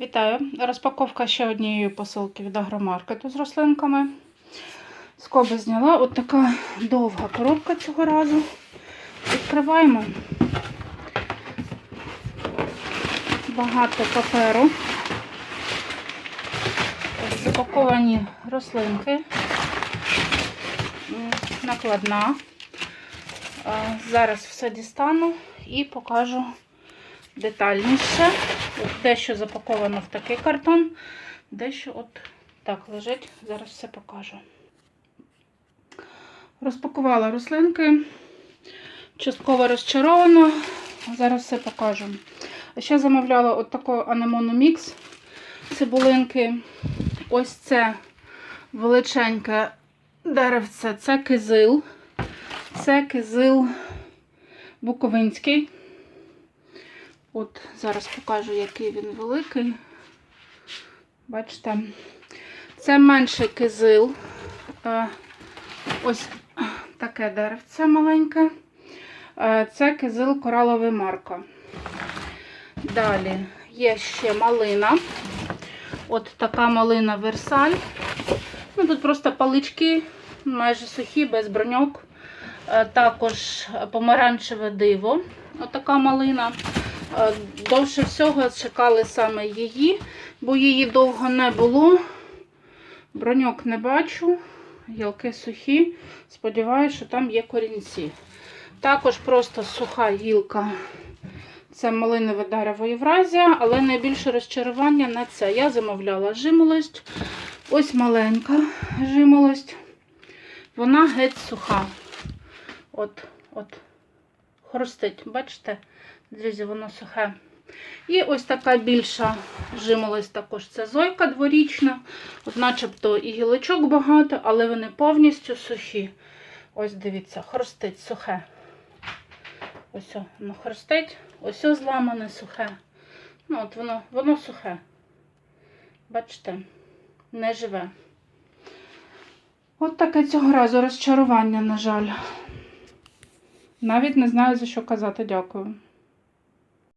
Вітаю! Розпаковка ще однієї посилки від агромаркету з рослинками. Скоби зняла. От така довга коробка цього разу. Відкриваємо. Багато паперу. Запаковані рослинки. Накладна. Зараз все дістану і покажу детальніше. Дещо запаковано в такий картон, дещо от так лежить. Зараз все покажу. Розпакувала рослинки, частково розчарована. Зараз все покажу. Ще замовляла от таку анемону мікс цибулинки. Ось це величеньке деревце, це кизил. Це кизил буковинський. От зараз покажу, який він великий. Бачите, це менший кизил. Е, Ось таке деревце маленьке. Е, Це кизил кораловий марка. Далі є ще малина. От така малина Версаль. Ну, Тут просто палички, майже сухі, без броньок. Е, Також помаранчеве диво. Отака малина. Е, Довше всього чекали саме її, бо її довго не було. Броньок не бачу, гілки сухі. Сподіваюся, що там є корінці. Також просто суха гілка. Це малинове дерево Євразія, але найбільше розчарування на це. Я замовляла жимолость. Ось маленька жимолость. Вона геть суха. От, от, хрустить, бачите? Друзі, воно сухе. І ось така більша жимолость також. Це зойка дворічна. От начебто і гілочок багато, але вони повністю сухі. Ось дивіться, хрустить сухе. Ось воно хрустить, ось зламане сухе. Ну, от воно, воно сухе. Бачите, не живе. От таке цього разу розчарування, на жаль. Навіть не знаю, за що казати дякую.